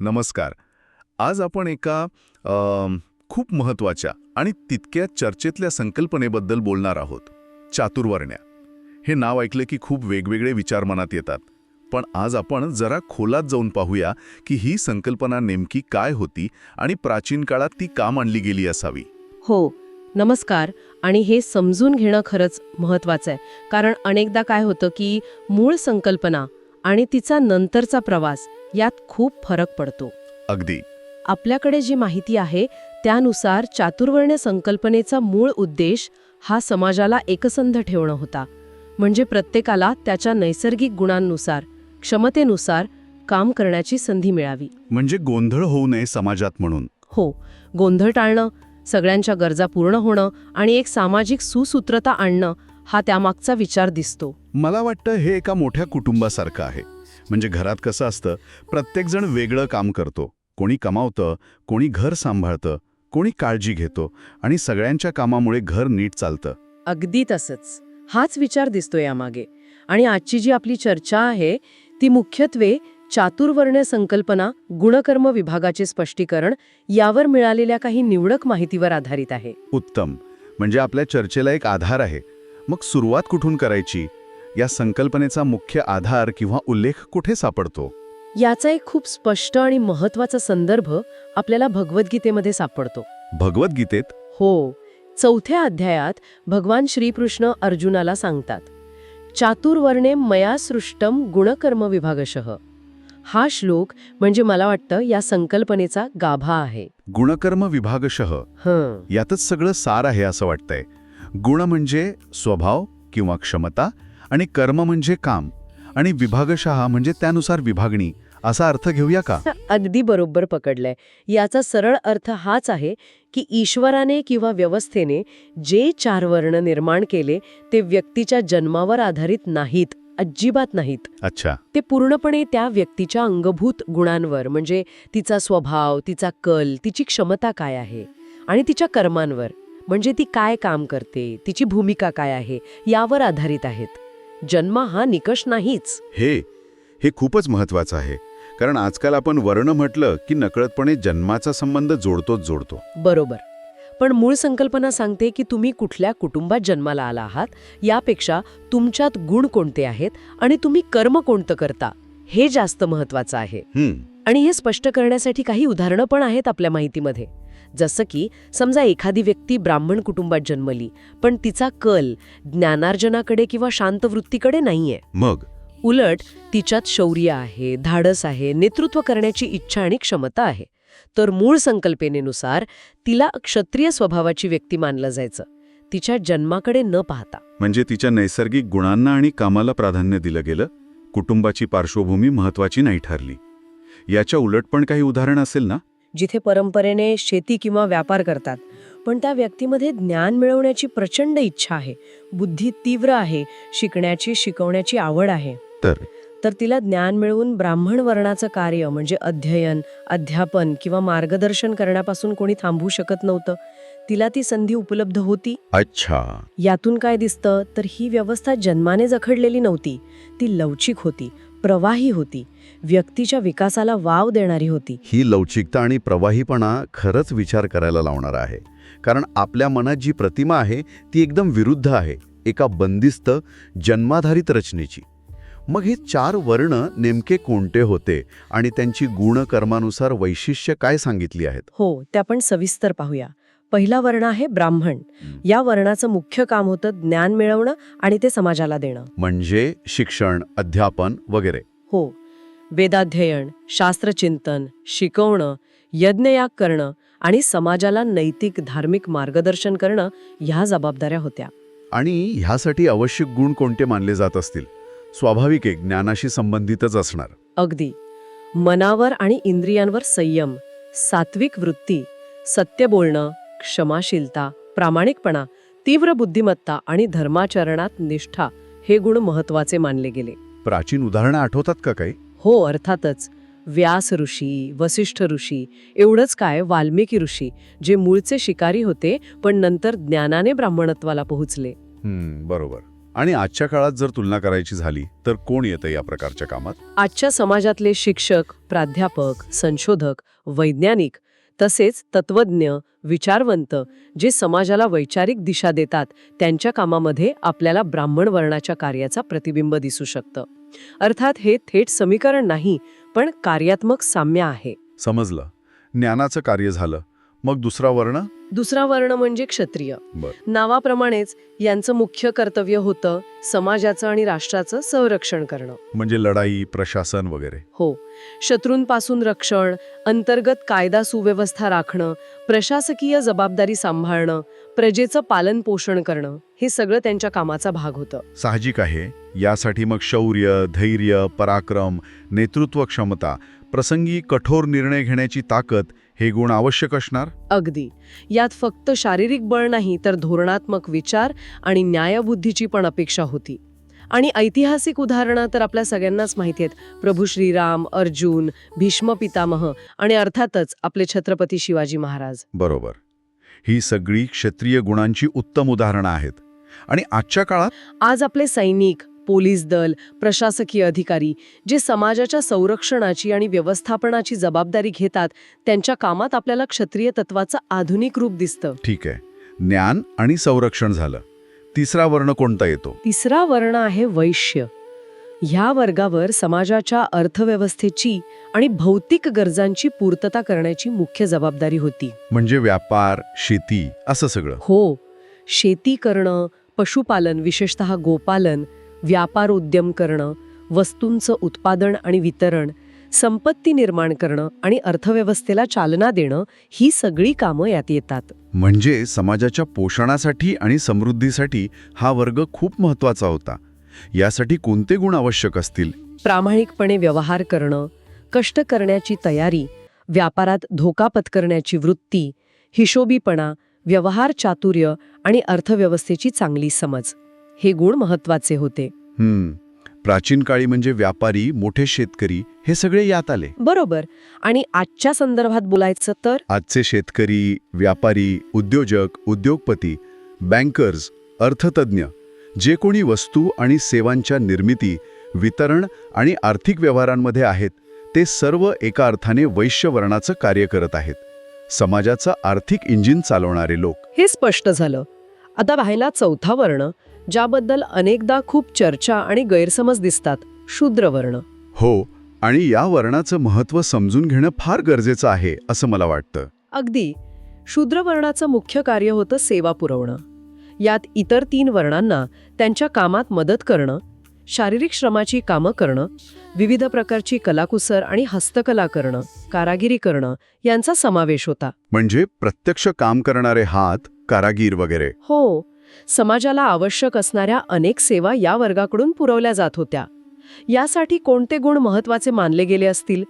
नमस्कार. आज आपण एका खूप महत्त्वाच्या आणि तितक्या चर्चेतल्या संकल्पनेबद्दल बोलणार आहोत. चातुर्वर्ण्या. हे नाव ऐकलं की खूप वेगवेगळे विचार मनात येतात. पण आज आपण जरा खोलात जाऊन पाहूया की ही संकल्पना नेमकी काय होती आणि प्राचीन काळात ती का मांडली गेली असावी? हो नमस्कार. आणि हे समजून घेणं खरंच महत्त्वाचं आहे. कारण अनेकदा काय होतं की मूळ संकल्पना आणि तिचा नंतरचा प्रवास यात खूप फरक पडतो. अगदी. आपल्याकडे जी माहिती आहे त्यानुसार चातुर्वर्ण्य संकल्पनेचा मूळ उद्देश हा समाजाला एकसंध ठेवणं होता. म्हणजे प्रत्येकाला त्याच्या नैसर्गिक गुणांनुसार क्षमतेनुसार काम करण्याची संधी मिळावी. म्हणजे गोंधळ होऊ नये समाजात म्हणून. हो गोंधळ टाळणं सगळ्यांच्या गरजा पूर्ण होणं आणि एक सामाजिक सुसूत्रता आणणं हा त्यामागचा विचार दिसतो. मला वाटतं हे एका मोठ्या कुटुंबासारखं आहे. म्हणजे घरात कसं असतं प्रत्येकजण वेगळं काम करतो. कोणी कमावतं कोणी घर सांभाळतं कोणी काळजी घेतो आणि सगळ्यांच्या कामामुळे घर नीट चालतं. अगदी तसंच. हाच विचार दिसतो यामागे. आणि आजची जी आपली चर्चा आहे ती मुख्यत्वे चातुर्वर्ण्य संकल्पना गुणकर्म विभागाचे स्पष्टीकरण यावर मिळालेल्या काही निवडक माहितीवर आधारित आहे. उत्तम. म्हणजे आपल्या चर्चेला एक आधार आहे. मग सुरुवात कुठून करायची? या संकल्पनेचा मुख्य आधार किंवा उल्लेख कुठे सापडतो? याचा एक खूप स्पष्ट आणि महत्त्वाचा संदर्भ आपल्याला भगवद्गीतेमध्ये सापडतो. भगवद्गीतेत? हो. चौथ्या अध्यायात भगवान श्रीकृष्ण अर्जुनाला सांगतात चातुर्वर्णे मया सृष्टम गुणकर्म विभागशः. हा श्लोक म्हणजे मला वाटतं या संकल्पनेचा गाभा आहे. गुणकर्म विभागशः? हं. यातच सगळं सार आहे असं वाटतंय. गुण म्हणजे स्वभाव किंवा क्षमता आणि कर्म म्हणजे काम आणि विभागशः म्हणजे त्यानुसार विभागणी असा अर्थ घेऊया का? अगदी बरोबर पकडलंय. याचा सरळ अर्थ हाच आहे की ईश्वराने किंवा व्यवस्थेने जे चार वर्ण निर्माण केले ते व्यक्तीच्या जन्मावर आधारित नाहीत अजिबात नाहीत. अच्छा. ते पूर्णपणे त्या व्यक्तीच्या अंगभूत गुणांवर म्हणजे तिचा स्वभाव तिचा कल तिची क्षमता काय आहे आणि तिच्या कर्मांवर म्हणजे ती काय काम करते तिची भूमिका काय आहे यावर आधारित आहेत. जन्म हा निकष नाहीच. हे हे खूपच महत्वाचं आहे. कारण आजकाल आपण वर्ण म्हटलं की नकळतपणे जन्माचा संबंध जोडतोच जोडतो. बरोबर. पण मूळ संकल्पना सांगते की तुम्ही कुठल्या कुटुंबात जन्माला आला आहात यापेक्षा तुमच्यात गुण कोणते आहेत आणि तुम्ही कर्म कोणतं करता हे जास्त महत्वाचं आहे. आणि हे स्पष्ट करण्यासाठी काही उदाहरणं पण आहेत आपल्या माहितीमध्ये. जसं की समजा एखादी व्यक्ती ब्राह्मण कुटुंबात जन्मली पण तिचा कल ज्ञानार्जनाकडे किंवा शांत वृत्तीकडे नाहीये. मग? उलट तिच्यात शौर्य आहे धाडस आहे नेतृत्व करण्याची इच्छा आणि क्षमता आहे. तर मूळ संकल्पनेनुसार तिला क्षत्रिय स्वभावाची व्यक्ती मानलं जायचं. तिच्या जन्माकडे न पाहता. म्हणजे तिच्या नैसर्गिक गुणांना आणि कामाला प्राधान्य दिलं गेलं? कुटुंबाची पार्श्वभूमी महत्वाची नाही ठरली. याच्या उलट पण काही उदाहरण असेल ना? जिथे परंपरेने शेती किंवा व्यापार करतात. पण त्या व्यक्तीमध्ये ज्ञान मिळवण्याची प्रचंड इच्छा आहे. बुद्धी तीव्र आहे. शिकण्याची शिकवण्याची आवड आहे. तर? तर तिला ज्ञान मिळवून ब्राह्मण वर्णाचं कार्य म्हणजे अध्ययन अध्यापन किंवा मार्गदर्शन करण्यापासून कोणी थांबवू शकत नव्हतं. तिला ती संधी उपलब्ध होती. अच्छा. यातून काय दिसतं? तर ही व्यवस्था जन्माने जखडलेली नव्हती. ती लवचिक होती. प्रवाही होती. व्यक्तीच्या विकासाला वाव देणारी होती. ही लवचिकता आणि प्रवाहीपणा खरंच विचार करायला लावणार आहे. कारण आपल्या मनात जी प्रतिमा आहे ती एकदम विरुद्ध आहे एका बंदिस्त जन्माधारित रचनेची. मग हे चार वर्ण नेमके कोणते होते आणि त्यांची गुणकर्मानुसार वैशिष्ट्य काय सांगितली आहेत? हो ते आपण सविस्तर पाहूया. पहिला वर्ण आहे ब्राह्मण. या वर्णाचं मुख्य काम होतं ज्ञान मिळवणं आणि ते समाजाला देणं. म्हणजे शिक्षण अध्यापन वगैरे. हो. वेदाध्ययन शास्त्रचिंतन शिकवणं यज्ञयाग करणं आणि समाजाला नैतिक धार्मिक मार्गदर्शन करणं ह्या जबाबदाऱ्या होत्या. आणि ह्यासाठी आवश्यक गुण कोणते मानले जात असतील? स्वाभाविक आहे ज्ञानाशी संबंधितच असणार. अगदी. मनावर आणि इंद्रियांवर संयम सात्विक वृत्ती सत्य बोलणं क्षमाशीलता प्रामाणिकपणा तीव्र बुद्धिमत्ता आणि धर्माचरणात निष्ठा हे गुण महत्त्वाचे मानले गेले. प्राचीन उदाहरणं आठवतात का काही? हो अर्थातच. व्यास ऋषी वसिष्ठ ऋषी एवढंच काय वाल्मिकी ऋषी जे मूळचे शिकारी होते पण नंतर ज्ञानाने ब्राह्मणत्वाला पोहोचले. हम्म, बरोबर. आणि आजच्या काळात जर तुलना करायची झाली तर कोण येतं या प्रकारच्या कामात? आजच्या समाजातले शिक्षक प्राध्यापक संशोधक वैज्ञानिक तसेच तत्वज्ञ विचारवंत जे समाजाला वैचारिक दिशा देतात त्यांच्या कामामध्ये आपल्याला ब्राह्मण वर्णाच्या कार्याचा प्रतिबिंब दिसू शकतं. अर्थात हे थेट समीकरण नाही पण कार्यात्मक साम्य आहे. समजलं. ज्ञानाचं कार्य झालं. मग दुसरा वर्ण? दुसरा वर्ण म्हणजे क्षत्रिय. नावाप्रमाणेच यांचं मुख्य कर्तव्य होतं समाजाचं आणि राष्ट्राचं संरक्षण करणं. म्हणजे लढाई प्रशासन वगैरे. हो. शत्रूंपासून रक्षण अंतर्गत कायदा सुव्यवस्था राखणं प्रशासकीय जबाबदारी सांभाळणं प्रजेचं पालन पोषण करणं हे सगळं त्यांच्या कामाचा भाग होतं. साहजिक आहे. यासाठी मग शौर्य धैर्य पराक्रम नेतृत्व क्षमता प्रसंगी कठोर निर्णय घेण्याची ताकद हे गुण आवश्यक असणार? अगदी. यात फक्त शारीरिक बळ नाही तर धोरणात्मक विचार आणि न्यायबुद्धीची पण अपेक्षा होती. आणि ऐतिहासिक उदाहरणं तर आपल्या सगळ्यांनाच माहिती आहेत. प्रभू श्रीराम अर्जुन भीष्म पितामह आणि अर्थातच आपले छत्रपती शिवाजी महाराज. बरोबर. ही सगळी क्षत्रिय गुणांची उत्तम उदाहरणं आहेत. आणि आजच्या काळात? आज आपले सैनिक पोलीस दल प्रशासकीय अधिकारी जे समाजाच्या संरक्षणाची आणि व्यवस्थापनाची जबाबदारी घेतात त्यांच्या कामात आपल्याला क्षत्रिय तत्वाचं आधुनिक रूप दिसतं. ठीक आहे. ज्ञान आणि संरक्षण झालं. तिसरा वर्ण कोणता येतो? तिसरा वर्ण आहे वैश्य. ह्या वर्गावर समाजाच्या अर्थव्यवस्थेची आणि भौतिक गरजांची पूर्तता करण्याची मुख्य जबाबदारी होती. म्हणजे व्यापार शेती असं सगळं. हो. शेती करणं पशुपालन विशेषतः गोपालन व्यापार उद्यम करणं वस्तूंचं उत्पादन आणि वितरण संपत्ती निर्माण करणं आणि अर्थव्यवस्थेला चालना देणं ही सगळी कामं यात येतात. म्हणजे समाजाच्या पोषणासाठी आणि समृद्धीसाठी हा वर्ग खूप महत्त्वाचा होता. यासाठी कोणते गुण आवश्यक असतील? प्रामाणिकपणे व्यवहार करणं कष्ट करण्याची तयारी व्यापारात धोका पत्करण्याची वृत्ती हिशोबीपणा व्यवहार चातुर्य आणि अर्थव्यवस्थेची चांगली समज. हे गुण महत्त्वाचे होते. हम्म. प्राचीन काळी म्हणजे व्यापारी मोठे शेतकरी हे सगळे यात आले. बरोबर. आणि आजच्या संदर्भात बोलायचं तर? आजचे शेतकरी व्यापारी उद्योजक उद्योगपती बँकर्स अर्थतज्ञ जे कोणी वस्तू आणि सेवांच्या निर्मिती वितरण आणि आर्थिक व्यवहारांमध्ये आहेत ते सर्व एका अर्थाने वैश्य वर्णाचं कार्य करत आहेत. समाजाचं आर्थिक इंजिन चालवणारे लोक. हे स्पष्ट झालं. आता पाहिला चौथा वर्ण ज्याबद्दल अनेकदा खूप चर्चा आणि गैरसमज दिसतात शूद्र वर्ण. हो आणि या वर्णाचं महत्त्व समजून घेणं फार गरजेचं आहे असं मला वाटतं. अगदी. शूद्र वर्णाचं मुख्य कार्य होतं सेवा पुरवणं. यात इतर तीन वर्णांना त्यांच्या कामात मदत करणं शारीरिक श्रमाची कामं करणं विविध प्रकारची कलाकुसर आणि हस्तकला करणं कारागिरी करणं यांचा समावेश होता. म्हणजे प्रत्यक्ष काम करणारे हात कारागीर वगैरे. हो. समाजाला आवश्यक असणाऱ्या अनेक सेवा या वर्गाकडून पुरवल्या जात होत्या. यासाठी कोणते गुण महत्त्वाचे मानले गेले असतील?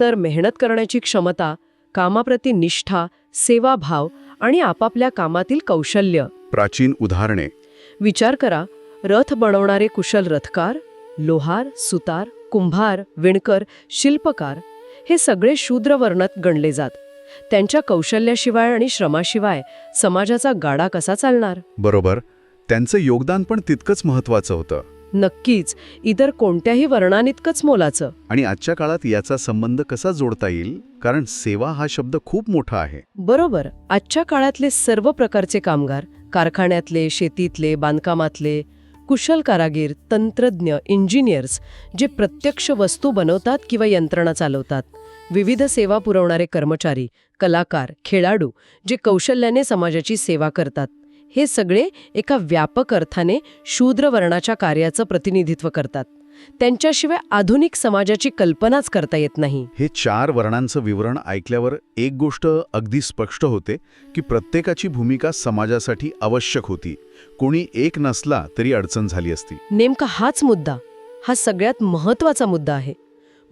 तर मेहनत करण्याची क्षमता कामाप्रती निष्ठा सेवाभाव आणि आपापल्या कामातील कौशल्य. प्राचीन उदाहरणे. विचार करा रथ बनवणारे कुशल रथकार लोहार सुतार कुंभार विणकर शिल्पकार हे सगळे शूद्र वर्णात गणले जात. त्यांच्या कौशल्याशिवाय आणि श्रमाशिवाय समाजाचा गाडा कसा चालणार? बरोबर. त्यांचं योगदान पण तितकंच महत्वाचं होतं. नक्कीच. इतर कोणत्याही वर्णानितकंच मोलाचं. आणि आजच्या काळात याचा संबंध कसा जोडता येईल? कारण सेवा हा शब्द खूप मोठा आहे. बरोबर. आजच्या काळातले सर्व प्रकारचे कामगार कारखान्यातले शेतीतले बांधकामातले कुशल कारागीर तंत्रज्ञ इंजिनियर्स जे प्रत्यक्ष वस्तू बनवतात किंवा यंत्रणा चालवतात. विविध सेवा पुरवणारे कर्मचारी कलाकार खेळाडू जे कौशल्याने समाजाची सेवा करतात. हे सगळे एका व्यापक अर्थाने शूद्र वर्णाच्या कार्याचं प्रतिनिधित्व करतात. त्यांच्याशिवाय आधुनिक समाजाची कल्पनाच करता येत नाही. हे चार वर्णांचं विवरण ऐकल्यावर एक गोष्ट अगदी स्पष्ट होते की प्रत्येकाची भूमिका समाजासाठी आवश्यक होती. कोणी एक नसला तरी अडचण झाली असती. नेमका हाच मुद्दा हा सगळ्यात महत्त्वाचा मुद्दा आहे.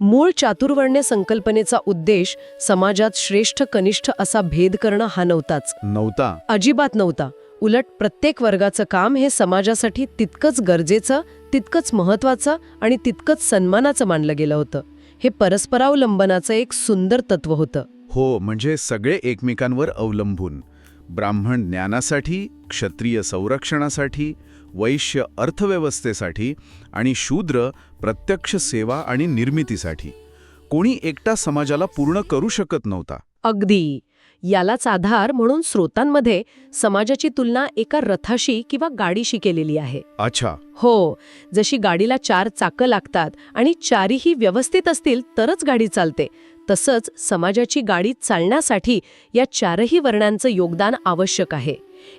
मूळ चातुर्वर्ण्य संकल्पनेचा उद्देश समाजात श्रेष्ठ कनिष्ठ असा भेद करणं हा नव्हताच. नव्हता. अजिबात नव्हता. उलट प्रत्येक वर्गाचं काम हे समाजासाठी तितकंच गरजेचं तितकंच महत्वाचं आणि तितकंच सन्मानाचं मानलं गेलं होतं. हे परस्परावलंबनाचं एक सुंदर तत्व होतं. हो म्हणजे सगळे एकमेकांवर अवलंबून. ब्राह्मण ज्ञानासाठी क्षत्रिय संरक्षणासाठी वैश्य अर्थव्यवस्थेसाठी आणि शूद्र प्रत्यक्ष सेवा आणि निर्मितीसाठी. कोणी एकटा समाजाला पूर्ण करू शकत नव्हता. अगदी. यालाच आधार म्हणून स्रोतांमध्ये समाजाची तुलना एका रथाशी किंवा गाडीशी केलेली आहे. अच्छा. हो जशी गाडीला चार चाकं लागतात आणि चारीही व्यवस्थित असतील तरच गाडी चालते. तसंच समाजाची गाडी चालण्यासाठी या चारही वर्णांचं योगदान आवश्यक आहे.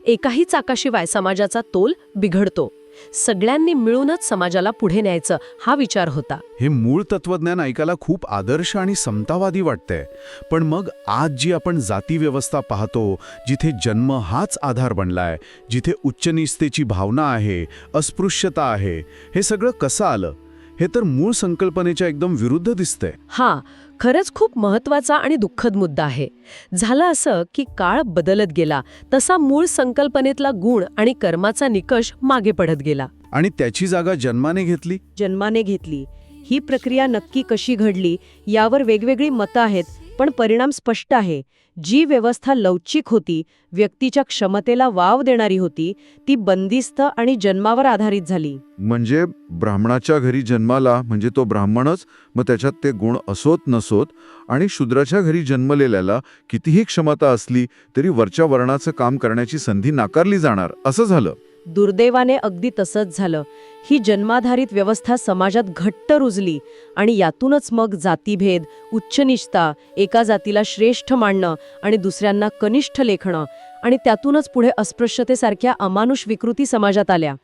एकाही चाकाशिवाय समाजाचा तोल बिघडतो. सगळ्यांनी मिळूनच समाजाला पुढे न्यायचं हा विचार होता. हे मूळ तत्वज्ञान ऐकायला खूप आदर्श आणि समतावादी वाटतंय. पण मग आज जी आपण जाती व्यवस्था पाहतो जिथे जन्म हाच आधार बनलाय जिथे उच्चनिस्तेची भावना आहे अस्पृश्यता आहे हे सगळं कसं आलं? हे तर मूळ संकल्पनेच्या एकदम विरुद्ध दिसतंय. हा खरंच खूप महत्त्वाचा आणि दुःखद मुद्दा आहे. झालं असं की काळ बदलत गेला तसा मूळ संकल्पनेतला गुण आणि कर्माचा निकष मागे पडत गेला. आणि त्याची जागा जन्माने घेतली? जन्माने घेतली. ही प्रक्रिया नक्की कशी घडली यावर वेगवेगळी मतं आहेत पण परिणाम स्पष्ट आहे. जी व्यवस्था लवचिक होती व्यक्तीच्या क्षमतेला वाव देणारी होती ती बंदिस्त आणि जन्मावर आधारित झाली. म्हणजे ब्राह्मणाच्या घरी जन्माला म्हणजे तो ब्राह्मणच मग त्याच्यात ते गुण असोत नसोत आणि शूद्राच्या घरी जन्मलेल्याला कितीही क्षमता असली तरी वरच्या वर्णाचं काम करण्याची संधी नाकारली जाणार असं झालं. दुर्दैवाने अगदी तसंच झालं. ही जन्माधारित व्यवस्था समाजात घट्ट रुजली आणि यातूनच मग जातीभेद उच्चनिष्ठता एका जातीला श्रेष्ठ मानणं आणि दुसऱ्यांना कनिष्ठ लेखणं आणि त्यातूनच पुढे अस्पृश्यतेसारख्या अमानुष विकृती समाजात आल्या.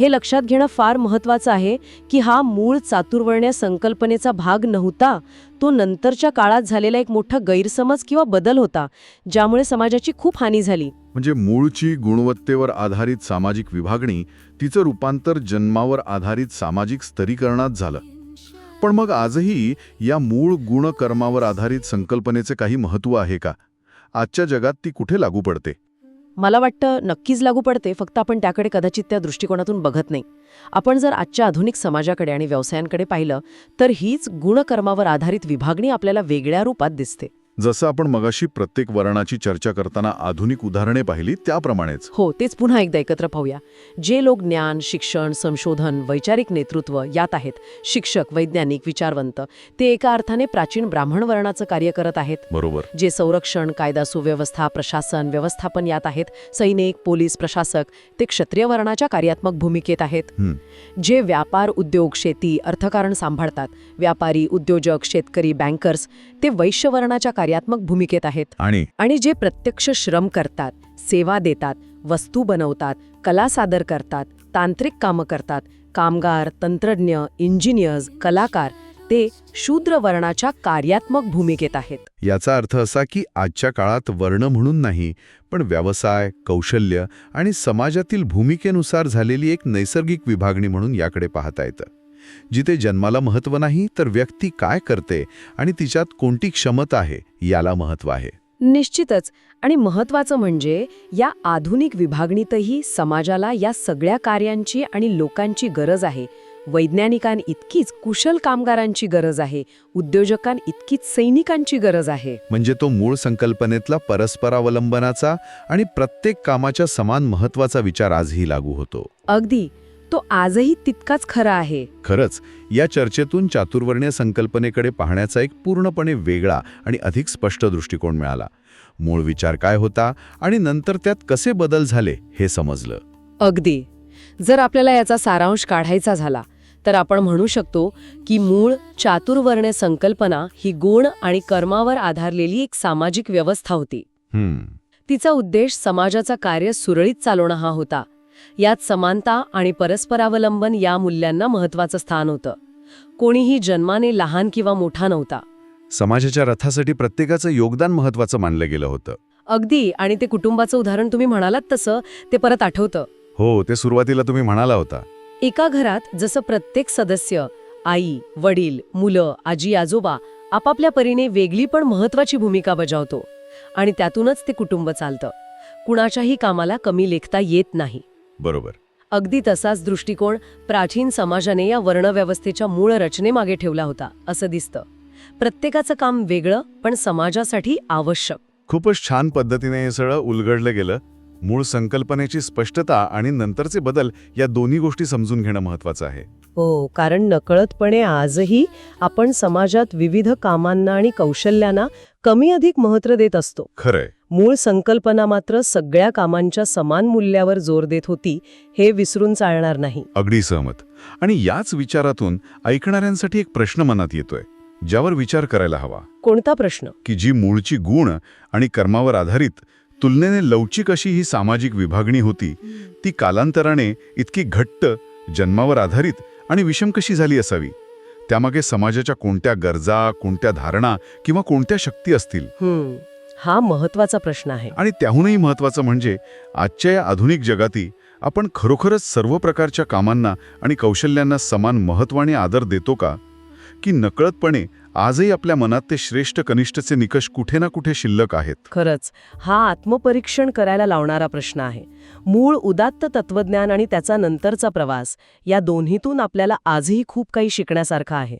हे लक्षात घेणं फार महत्वाचं आहे की हा मूळ चातुर्वर्ण्य संकल्पनेचा भाग नव्हता. तो नंतरच्या काळात झालेला एक मोठा गैरसमज किंवा बदल होता ज्यामुळे समाजाची खूप हानी झाली. म्हणजे मूळची गुणवत्तेवर आधारित सामाजिक विभागणी तिचं रूपांतर जन्मावर आधारित सामाजिक स्तरीकरणात झालं. पण मग आजही या मूळ गुणकर्मावर आधारित संकल्पनेचे काही महत्त्व आहे का? आजच्या जगात ती कुठे लागू पडते? मला वाटतं नक्कीच लागू पडते फक्त आपण त्याकडे कदाचित त्या दृष्टिकोनातून बघत नाही. आपण जर आजच्या आधुनिक समाजाकडे आणि व्यवसायांकडे पाहिलं तर हीच गुणकर्मावर आधारित विभागणी आपल्याला वेगळ्या रूपात दिसते. जसं आपण मगाशी प्रत्येक वर्णाची चर्चा करताना आधुनिक उदाहरणे पाहिली त्याप्रमाणेच. हो तेच पुन्हा एकदा एकत्र पाहूया. जे लोक ज्ञान शिक्षण संशोधन वैचारिक नेतृत्व यात आहेत शिक्षक वैज्ञानिक विचारवंत ते एका अर्थाने प्राचीन ब्राह्मण वर्णाचं कार्य करत आहेत. बरोबर. जे संरक्षण कायदा सुव्यवस्था प्रशासन व्यवस्थापन यात आहेत सैनिक पोलीस प्रशासक ते क्षत्रिय वर्णाच्या कार्यात्मक भूमिकेत आहेत. जे व्यापार उद्योग शेती अर्थकारण सांभाळतात व्यापारी उद्योजक शेतकरी बँकर्स ते वैश्य वर्णाच्या कार्यात्मक भूमिकेत आहेत. आणि आणि जे प्रत्यक्ष श्रम करतात सेवा देतात वस्तू बनवतात कला सादर करतात तांत्रिक कामं करतात कामगार तंत्रज्ञ इंजिनियर्स कलाकार ते शूद्र वर्णाच्या कार्यात्मक भूमिकेत आहेत. याचा अर्थ असा की आजच्या काळात वर्ण म्हणून नाही पण व्यवसाय कौशल्य आणि समाजातील भूमिकेनुसार झालेली एक नैसर्गिक विभागणी म्हणून याकडे पाहता येतं. जिथे जन्माला महत्त्व नाही तर व्यक्ती काय करते आणि तिच्यात कोणती क्षमता आहे याला महत्त्व आहे. निश्चितच. आणि महत्वाचं म्हणजे या आधुनिक विभागणीतही समाजाला या सगळ्या कार्यांची आणि लोकांची गरज आहे. वैज्ञानिकांइतकीच कुशल कामगारांची गरज आहे. उद्योजकांइतकीच सैनिकांची गरज आहे. म्हणजे तो मूळ संकल्पनेतला परस्परावलंबनाचा आणि प्रत्येक कामाच्या समान महत्त्वाचा विचार आजही लागू होतो. अगदी. तो आजही तितकाच खरा आहे. खरंच या चर्चेतून चातुर्वर्ण्य संकल्पनेकडे पाहण्याचा एक पूर्णपणे वेगळा आणि अधिक स्पष्ट दृष्टिकोन मिळाला. मूळ विचार काय होता आणि नंतर त्यात कसे बदल झाले हे समजलं. अगदी. जर आपल्याला याचा सारांश काढायचा झाला तर आपण म्हणू शकतो की मूळ चातुर्वर्ण्य संकल्पना ही गुण आणि कर्मावर आधारलेली एक सामाजिक व्यवस्था होती. तिचा उद्देश समाजाचा कार्य सुरळीत चालवणं हा होता. यात समानता आणि परस्परावलंबन या मूल्यांना महत्वाचं स्थान होतं. कोणीही जन्माने लहान किंवा मोठा नव्हता. समाजाच्या रथासाठी प्रत्येकाचं योगदान महत्त्वाचं मानलं गेलं होतं. अगदी आणि ते कुटुंबाचं उदाहरण तुम्ही म्हणालात तसं ते परत आठवतं. हो ते सुरुवातीला तुम्ही म्हणाला होता. एका घरात जसं प्रत्येक सदस्य आई वडील मुलं आजी आजोबा आपापल्या परीने वेगळी पण महत्वाची भूमिका बजावतो. आणि त्यातूनच ते कुटुंब चालतं. कुणाच्याही कामाला कमी लेखता येत नाही. बरोबर. अगदी तसाच दृष्टिकोन प्राचीन समाजाने या वर्णव्यवस्थेच्या मूळ रचनेमागे ठेवला होता असं दिसतं. प्रत्येकाचं काम वेगळं पण समाजासाठी आवश्यक. खूपच छान पद्धतीने हे सगळं उलगडलं गेलं. मूळ संकल्पनेची स्पष्टता आणि नंतरचे बदल या दोन्ही गोष्टी समजून घेणं महत्वाचं आहे. हो कारण नकळतपणे आजही आपण समाजात विविध कामांना आणि कौशल्यांना कमी अधिक महत्त्व देत असतो. खरंय. मूळ संकल्पना मात्र सगळ्या कामांच्या समान मूल्यावर जोर देत होती हे विसरून चालणार नाही. अगदी सहमत. आणि याच विचारातून ऐकणाऱ्यांसाठी एक प्रश्न मनात येतोय ज्यावर विचार करायला हवा. कोणता प्रश्न? की जी मूळची गुण आणि कर्मावर आधारित तुलनेने लवचिक अशी ही सामाजिक विभागणी होती ती कालांतराने इतकी घट्ट जन्मावर आधारित आणि विषम कशी झाली असावी? त्यामागे समाजाच्या कोणत्या गरजा कोणत्या धारणा किंवा कोणत्या शक्ती असतील? हा महत्त्वाचा प्रश्न आहे. आणि त्याहूनही महत्त्वाचं म्हणजे आजच्या या आधुनिक जगाती आपण खरोखरच सर्व प्रकारच्या कामांना आणि कौशल्यांना समान महत्त्व आणि आदर देतो का? की नकळतपणे आजही आपल्या मनात ते श्रेष्ठ कनिष्ठचे निकष कुठे ना कुठे शिल्लक आहेत? खरंच हा आत्मपरीक्षण करायला लावणारा प्रश्न आहे. मूळ उदात्त तत्वज्ञान आणि त्याचा नंतरचा प्रवास या दोन्हीतून आपल्याला आजही खूप काही शिकण्यासारखं आहे.